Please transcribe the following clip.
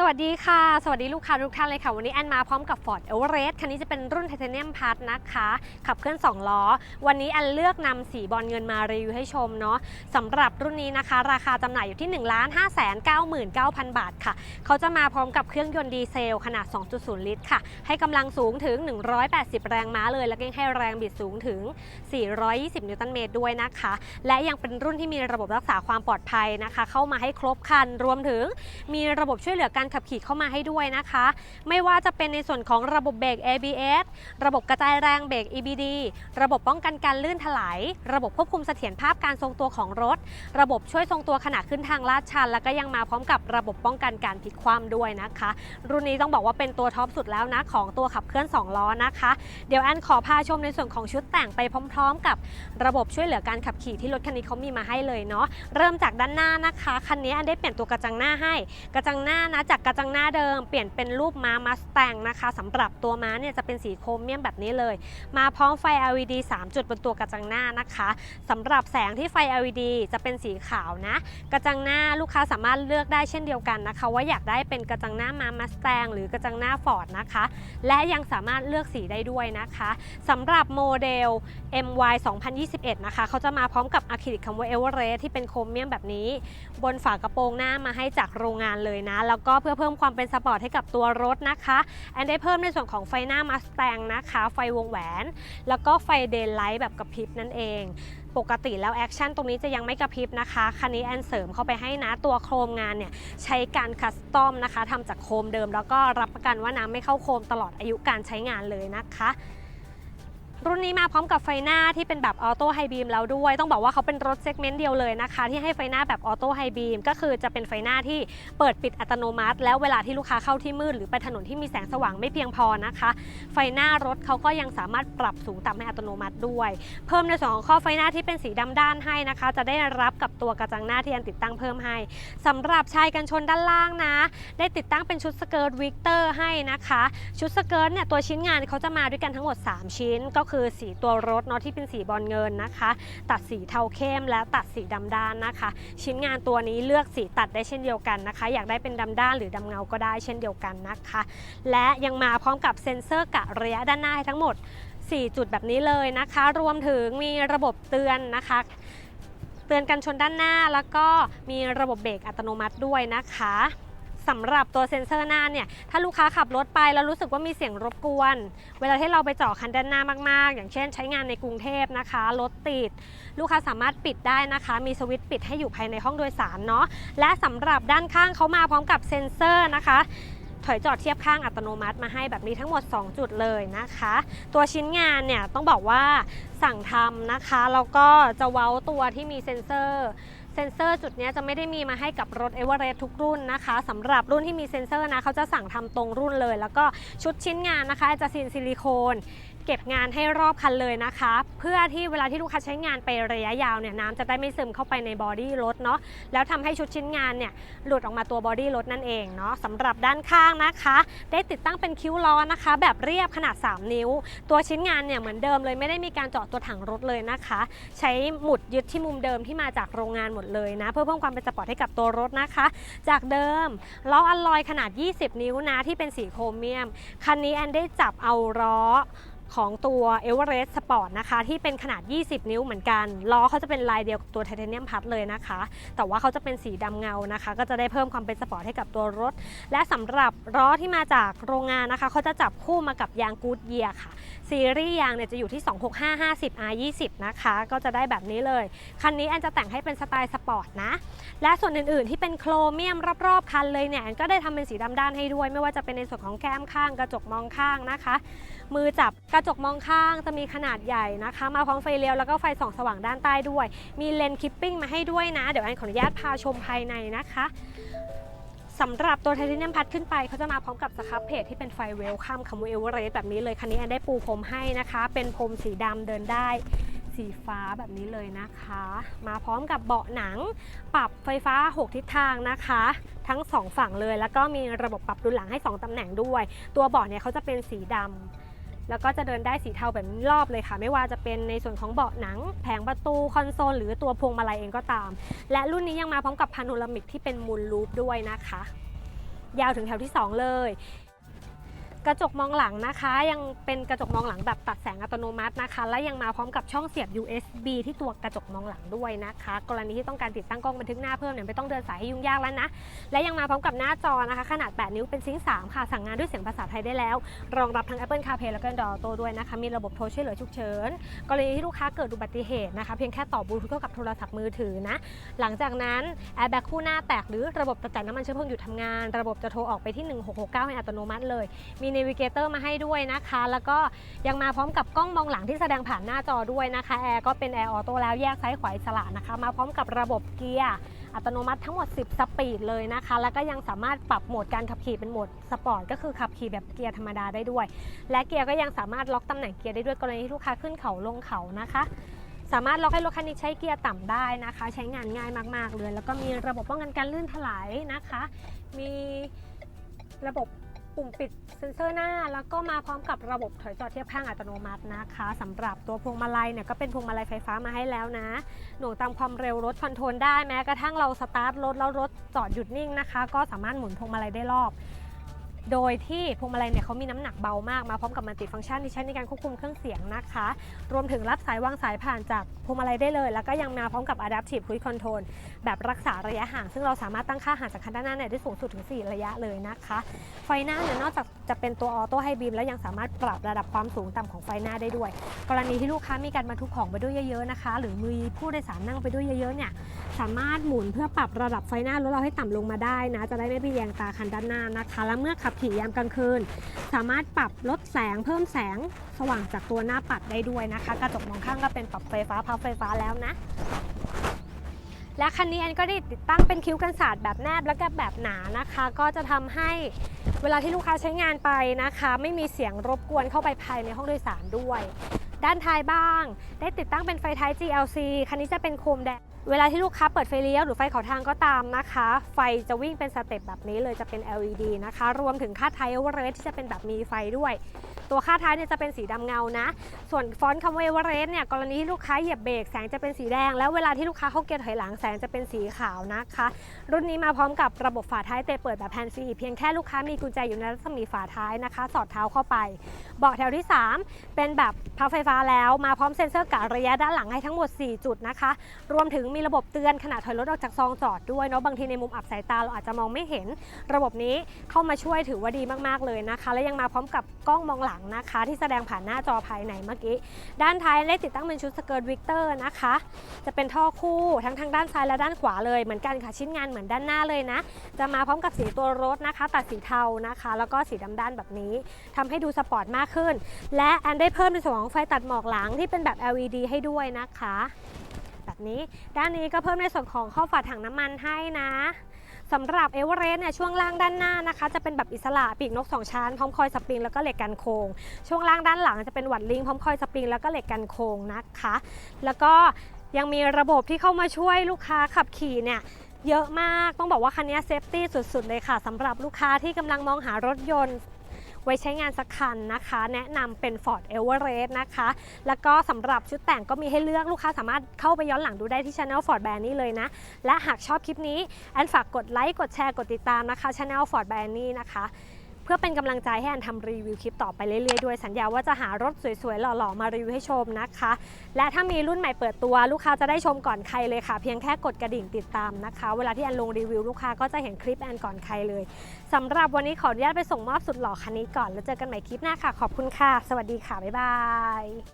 สวัสดีค่ะ สวัสดีลูกค้าทุกท่านเลยค่ะ วันนี้แอนมาพร้อมกับ Ford Everest คันนี้จะเป็นรุ่น Titanium Plus นะคะ ขับเคลื่อน 2 ล้อ วันนี้แอนเลือกนำสีบอลเงินมารีวิวให้ชมเนาะสำหรับรุ่นนี้นะคะ ราคาจำหน่ายอยู่ที่ 1 5 9 9 9 0 0 บาทค่ะ เขาจะมาพร้อมกับเครื่องยนต์ดีเซล ขนาด 2.0 ลิตรค่ะ ให้กำลังสูงถึง 180 แรงม้าเลย และก็ยังให้แรงบิดสูงถึง 420 นิวตันเมตรด้วยนะคะ และยังเป็นรุ่นที่มีระบบรักษาความปลอดภัยนะคะ เข้ามาให้ครบคัน รวมถึงมีระบบช่วยเหลือการขับขี่เข้ามาให้ด้วยนะคะ ไม่ว่าจะเป็นในส่วนของระบบเบรก ABS ระบบกระจายแรงเบรก EBD ระบบป้องกันการลื่นถลายระบบควบคุมเสถียรภาพการทรงตัวของรถ ระบบช่วยทรงตัวขณะขึ้นทางลาดชัน แล้วก็ยังมาพร้อมกับระบบป้องกันการพลิกคว่ำด้วยนะคะ รุ่นนี้ต้องบอกว่าเป็นตัวท็อปสุดแล้วนะของตัวขับเคลื่อน 2 ล้อนะคะ เดี๋ยวแอนขอพาชมในส่วนของชุดแต่งไปพร้อม ๆ กับระบบช่วยเหลือการขับขี่ที่รถคันนี้เขามีมาให้เลยเนาะเริ่มจากด้านหน้านะคะคันนี้แอนได้เปลี่ยนตัวกระจังหน้าให้ กระจังหน้านะจากกระจังหน้าเดิมเปลี่ยนเป็นรูปม้ามัสแตงนะคะสำหรับตัวม้าเนี่ยจะเป็นสีโครเมียมแบบนี้เลย มาพร้อมไฟ LED 3 จุดบนตัวกระจังหน้านะคะสำหรับแสงที่ไฟ LED จะเป็นสีขาวนะ กระจังหน้าลูกค้าสามารถเลือกได้เช่นเดียวกันนะคะ ว่าอยากได้เป็นกระจังหน้าม้ามัสแตงหรือกระจังหน้าฟอร์ดนะคะ และยังสามารถเลือกสีได้ด้วยนะคะสำหรับโมเดล MY 2021 นะคะเขาจะมาพร้อมกับอะคริลิกคำว่าเอเวอเรสที่เป็นโครเมียมแบบนี้ บนฝากระโปรงหน้ามาให้จากโรงงานเลยนะ แล้วก็พื่อเพิ่มความเป็นสปอร์ตให้กับตัวรถนะคะแอนได้เพิ่มในส่วนของไฟหน้ามาสแตงนะคะ ไฟวงแหวน แล้วก็ไฟเดย์ไลท์แบบกระพริบนั่นเองปกติแล้วแอคชั่นตรงนี้จะยังไม่กระพริบนะคะ คันนี้แอนเสริมเข้าไปให้นะตัวโครมงานเนี่ยใช้การคัสตอมนะคะทำจากโครมเดิม แล้วก็รับประกันว่าน้ำไม่เข้าโครมตลอดอายุการใช้งานเลยนะคะ รุ่นนี้มาพร้อมกับไฟหน้าที่เป็นแบบออโต้ไฮบีมแล้วด้วย ต้องบอกว่าเขาเป็นรถเซกเมนต์เดียวเลยนะคะ ที่ให้ไฟหน้าแบบออโต้ไฮบีมก็คือจะเป็นไฟหน้าที่เปิดปิดอัตโนมัติ แล้วเวลาที่ลูกค้าเข้าที่มืดหรือไปถนนที่มีแสงสว่างไม่เพียงพอนะคะ ไฟหน้ารถเขาก็ยังสามารถปรับสูงต่ำให้อัตโนมัติด้วย เพิ่มในส่วนของข้อไฟหน้าที่เป็นสีดำด้านให้นะคะ จะได้รับกับตัวกระจังหน้าที่อันติดตั้งเพิ่มให้สำหรับชายกันชนด้านล่างนะ ได้ติดตั้งเป็นชุดสเกิร์ตวิกเตอร์ให้นะคะ ชุดสเกิร์ตเนี่ยตัวชิ้นงานเขาจะมาด้วยกันทั้งหมด 3 ชิ้นก็คือสีตัวรถเนาะที่เป็นสีบอลเงินนะคะ ตัดสีเทาเข้มและตัดสีดำด้านนะคะ ชิ้นงานตัวนี้เลือกสีตัดได้เช่นเดียวกันนะคะ อยากได้เป็นดำด้านหรือดำเงาก็ได้เช่นเดียวกันนะคะ และยังมาพร้อมกับเซ็นเซอร์กะระยะด้านหน้าให้ทั้งหมด 4 จุดแบบนี้เลยนะคะ รวมถึงมีระบบเตือนนะคะเตือนกันชนด้านหน้าแล้วก็มีระบบเบรกอัตโนมัติด้วยนะคะ สำหรับตัวเซ็นเซอร์หน้าเนี่ย ถ้าลูกค้าขับรถไปแล้วรู้สึกว่ามีเสียงรบกวน เวลาที่เราไปเจาะคันด้านหน้ามากๆ อย่างเช่นใช้งานในกรุงเทพนะคะ รถติด ลูกค้าสามารถปิดได้นะคะ มีสวิตช์ปิดให้อยู่ภายในห้องโดยสารเนาะ และสำหรับด้านข้างเขามาพร้อมกับเซ็นเซอร์นะคะถอยจอดเทียบข้างอัตโนมัติมาให้แบบนี้ทั้งหมด 2 จุดเลยนะคะ ตัวชิ้นงานเนี่ยต้องบอกว่าสั่งทำนะคะ แล้วก็จะเว้าตัวที่มีเซ็นเซอร์ ซ็นเซอร์จุดนี้จะไม่ได้มีมาให้กับรถเอเวอเรสทุกรุ่นนะคะสำหรับรุ่นที่มีเซ็นเซอร์นะเขาจะสั่งทำตรงรุ่นเลย แล้วก็ชุดชิ้นงานนะคะจะซินซิลิโคน เก็บงานให้รอบคันเลยนะคะ เพื่อที่เวลาที่ลูกค้าใช้งานไประยะยาวเนี่ยน้ำจะได้ไม่ซึมเข้าไปในบอดี้รถเนาะแล้วทำให้ชุดชิ้นงานเนี่ยหลุดออกมาตัวบอดี้รถนั่นเองเนาะสำหรับด้านข้างนะคะ ได้ติดตั้งเป็นคิ้วล้อนะคะ แบบเรียบขนาด 3 นิ้ว ตัวชิ้นงานเนี่ยเหมือนเดิมเลยไม่ได้มีการเจาะตัวถังรถเลยนะคะ ใช้หมุดยึดที่มุมเดิมที่มาจากโรงงานหมดเลยนะ เพื่อเพิ่มความเป็นสปอร์ตให้กับตัวรถนะคะ จากเดิมล้ออัลลอยขนาด 20 นิ้วนะที่เป็นสีโครเมียมคันนี้แอนได้จับเอาล้อ ของตัว e v e r e s t Sport นะคะ ที่เป็นขนาด 20 นิ้วเหมือนกัน ล้อเขาจะเป็นลายเดียวกับตัวไทเทเนียมพัดเลยนะคะ แต่ว่าเขาจะเป็นสีดำเงานะคะ ก็จะได้เพิ่มความเป็นสปอร์ตให้กับตัวรถ และสำหรับล้อที่มาจากโรงงานนะคะ เขาจะจับคู่มากับยางกูดเยียค่ะ ซีรีส์ยางเนี่ยจะอยู่ที่ 265 50 R20 นะคะ ก็จะได้แบบนี้เลย คันนี้แอนจะแต่งให้เป็นสไตล์สปอร์ตนะ และส่วนอื่นๆ ที่เป็นโครเมียมรอบๆคันเลยเนี่ยแอนก็ได้ทำเป็นสีดำด้านให้ด้วย ไม่ว่าจะเป็นในส่วนของแก้มข้างกระจกมองข้างนะคะ มือจับกระจกมองข้างจะมีขนาดใหญ่นะคะ มาพร้อมไฟเลี้ยวแล้วก็ไฟส่องสว่างด้านใต้ด้วย มีเลนส์คิปปิ้งมาให้ด้วยนะ เดี๋ยวแอนขออนุญาตพาชมภายในนะคะสำหรับตัวไทเทเนียมพัดขึ้นไปเขาจะมาพร้อมกับสครับเพจที่เป็นไฟเวลคัมคามูเอเวอเรสแบบนี้เลยคันนี้แอนได้ปูพรมให้นะคะ เป็นพรมสีดำเดินได้สีฟ้าแบบนี้เลยนะคะ มาพร้อมกับเบาะหนัง ปรับไฟฟ้า 6 ทิศทางนะคะ ทั้ง 2 ฝั่งเลย แล้วก็มีระบบปรับดูหลังให้ 2ตำแหน่งด้วย ตัวเบาะเนี่ยเขาจะเป็นสีดำ แล้วก็จะเดินได้สีเทาแบบรอบเลยค่ะ ไม่ว่าจะเป็นในส่วนของเบาะหนัง แผงประตูคอนโซลหรือตัวพวงมาลัยเองก็ตาม และรุ่นนี้ยังมาพร้อมกับพาโนรามิกที่เป็นมูลลูปด้วยนะคะ ยาวถึงแถวที่ 2 เลย กระจกมองหลังนะคะ ยังเป็นกระจกมองหลังแบบตัดแสงอัตโนมัตินะคะ และยังมาพร้อมกับช่องเสียบ USB ที่ตัวกระจกมองหลังด้วยนะคะ กรณีที่ต้องการติดตั้งกล้องบันทึกหน้าเพิ่มเนี่ยไม่ต้องเดินสายให้ยุ่งยากแล้วนะ และยังมาพร้อมกับหน้าจอนะคะ ขนาด 8 นิ้วเป็นซิงค์3ค่ะ สั่งงานด้วยเสียงภาษาไทยได้แล้ว รองรับทั้ง Apple CarPlay แล้วก็ Android Auto ด้วยนะคะ มีระบบโทรช่วยเหลือฉุกเฉิน กรณีที่ลูกค้าเกิดอุบัติเหตุนะคะ เพียงแค่ต่อบลูทูธเข้ากับโทรศัพท์มือถือนะ หลังจากนั้นแอร์แบ็กคู่หน้าแตกหรือระบบตัดแต่น้ำมันเชื้อเพลิงหยุดทำงาน ระบบจะโทรออกไปที่ 1669ให้อัตโนมัติเลย มีนวิเกเตอร์มาให้ด้วยนะคะ แล้วก็ยังมาพร้อมกับกล้องมองหลังที่แสดงผ่านหน้าจอด้วยนะคะแอร์ก็เป็นแอร์ออโต้แล้วแยกซ้ายขวาอิสระนะคะ มาพร้อมกับระบบเกียร์อัตโนมัติทั้งหมด 10 สปีดเลยนะคะ แล้วก็ยังสามารถปรับโหมดการขับขี่เป็นโหมดสปอร์ตก็คือขับขี่แบบเกียร์ธรรมดาได้ด้วย และเกียร์ก็ยังสามารถล็อกตำแหน่งเกียร์ได้ด้วยกรณีที่ลูกค้าขึ้นเขาลงเขานะคะสามารถล็อกให้รถคันนี้ใช้เกียร์ต่ำได้นะคะ ใช้งานง่ายมาก ๆ เลย แล้วก็มีระบบป้องกันการลื่นถลายนะคะ มีระบบ ปุ่มปิดเซ็นเซอร์หน้า แล้วก็มาพร้อมกับระบบถอยจอดเทียบข้างอัตโนมัตินะคะสำหรับตัวพวงมาลัยเนี่ยก็เป็นพวงมาลัยไฟฟ้ามาให้แล้วนะ หน่วงตามความเร็วรถคอนโทรลได้แม้กระทั่งเราสตาร์ทรถแล้วรถจอดหยุดนิ่งนะคะ ก็สามารถหมุนพวงมาลัยได้รอบ โดยที่พวงมาลัยเนี่ยเขามีน้ำหนักเบามากมาพร้อมกับมัลติฟังก์ชันที่ใช้ในการควบคุมเครื่องเสียงนะคะ รวมถึงรับสายวางสายผ่านจากพวงมาลัยได้เลย แล้วก็ยังมาพร้อมกับ Adaptive Cruise Control แบบรักษาระยะห่าง ซึ่งเราสามารถตั้งค่าห่างจากคันด้านหน้าเนี่ยได้สูงสุดถึง 4 ระยะเลยนะคะ ไฟหน้าเนี่ยนอกจากจะเป็นตัวออโต้ไฮบีมแล้วยังสามารถปรับระดับความสูงต่ำของไฟหน้าได้ด้วย กรณีที่ลูกค้ามีการบรรทุกของไปด้วยเยอะๆนะคะ หรือมีผู้โดยสารนั่งไปด้วยเยอะๆเนี่ย สามารถหมุนเพื่อปรับระดับไฟหน้ารถเราให้ต่ำลงมาได้นะ จะได้ไม่ไปแยงตาคันด้านหน้านะคะ และเมื่อขับขี่ยามกลางคืน สามารถปรับลดแสงเพิ่มแสงสว่างจากตัวหน้าปัดได้ด้วยนะคะ กระจกมองข้างก็เป็นปรับไฟฟ้าพับไฟฟ้าแล้วนะและคันนี้แอนก็ได้ติดตั้งเป็นคิ้วกันสาดแบบแนบและก็แบบหนานะคะ ก็จะทำให้เวลาที่ลูกค้าใช้งานไปนะคะ ไม่มีเสียงรบกวนเข้าไปภายในห้องโดยสารด้วย ด้านท้ายบ้าง ได้ติดตั้งเป็นไฟท้าย GLC คันนี้จะเป็นโคมแดง เวลาที่ลูกค้าเปิดไฟเลี้ยวหรือไฟขอทางก็ตามนะคะ ไฟจะวิ่งเป็นสเต็ปแบบนี้เลยจะเป็น LED นะคะ รวมถึงค่าไทยเอเวอเรสที่จะเป็นแบบมีไฟด้วย ตัวค่าท้ายเนี่ยจะเป็นสีดำเงานะ ส่วนฟอนต์คำว่าเอเวอเรสเนี่ยกรณีที่ลูกค้าเหยียบเบรกแสงจะเป็นสีแดง แล้วเวลาที่ลูกค้าเข้าเกียร์ถอยหลังแสงจะเป็นสีขาวนะคะ รุ่นนี้มาพร้อมกับระบบฝาท้ายเตะเปิดแบบแฮนด์ฟรีเพียงแค่ลูกค้ามีกุญแจอยู่ในรัศมีฝาท้ายนะคะ สอดเท้าเข้าไป เบาะแถวที่ 3 เป็นแบบพับไฟฟ้าแล้วมาพร้อมเซ็นเซอร์กะระยะด้านหลังให้ทั้งหมด 4 จุดนะคะ รวมถึงมีระบบเตือนขณะถอยรถออกจากซองจอดด้วยเนาะบางทีในมุมอับสายตาเราอาจจะมองไม่เห็น ระบบนี้เข้ามาช่วยถือว่าดีมากๆเลยนะคะ และยังมาพร้อมกับกล้องมองหลังนะคะ ที่แสดงผ่านหน้าจอภายในเมื่อกี้ด้านท้ายได้ติดตั้งเป็นชุดสเกิร์ตวิกเตอร์นะคะ จะเป็นท่อคู่ทั้งทางด้านซ้ายและด้านขวาเลยเหมือนกันค่ะชิ้นงานเหมือนด้านหน้าเลยนะ จะมาพร้อมกับสีตัวรถนะคะ ตัดสีเทานะคะ แล้วก็สีดำด้านแบบนี้ทำให้ดูสปอร์ตมากขึ้น และแอนได้เพิ่มในส่วนของไฟตัดหมอกหลังที่เป็นแบบ LED ให้ด้วยนะคะ นี้ ด้านนี้ก็เพิ่มในส่วนของข้อฝาถังน้ำมันให้นะสำหรับเอเวอเรสต์เนี่ยช่วงล่างด้านหน้านะคะ จะเป็นแบบอิสระปีกนกสองชั้น พร้อมคอยสปริงแล้วก็เหล็กกันโค้งช่วงล่างด้านหลังจะเป็นหวัดลิงพร้อมคอยสปริงแล้วก็เหล็กกันโค้งนะคะ แล้วก็ยังมีระบบที่เข้ามาช่วยลูกค้าขับขี่เนี่ยเยอะมากต้องบอกว่าคันนี้เซฟตี้สุดๆเลยค่ะสำหรับลูกค้าที่กำลังมองหารถยนต์ ไว้ใช้งานสักคันนะคะ แนะนำเป็น Ford Everest นะคะ แล้วก็สำหรับชุดแต่งก็มีให้เลือกลูกค้าสามารถเข้าไปย้อนหลังดูได้ที่ช anel Ford Brand นี่เลยนะ และหากชอบคลิปนี้แอนฝากกดไลค์กดแชร์กดติดตามนะคะช anel Ford Brand นี่นะคะ พื่อเป็นกำลังใจให้แอนทำรีวิวคลิปต่อไปเรื่อยๆด้วย สัญญาว่าจะหารถสวยๆ หล่อๆ มารีวิวให้ชมนะคะ และถ้ามีรุ่นใหม่เปิดตัวลูกค้าจะได้ชมก่อนใครเลยค่ะ เพียงแค่กดกระดิ่งติดตามนะคะ เวลาที่แอนลงรีวิวลูกค้าก็จะเห็นคลิปแอนก่อนใครเลยสำหรับวันนี้ขออนุญาตไปส่งมอบสุดหล่อคันนี้ก่อนแล้วเจอกันใหม่คลิปหน้าค่ะ ขอบคุณค่ะ สวัสดีค่ะบ๊ายบาย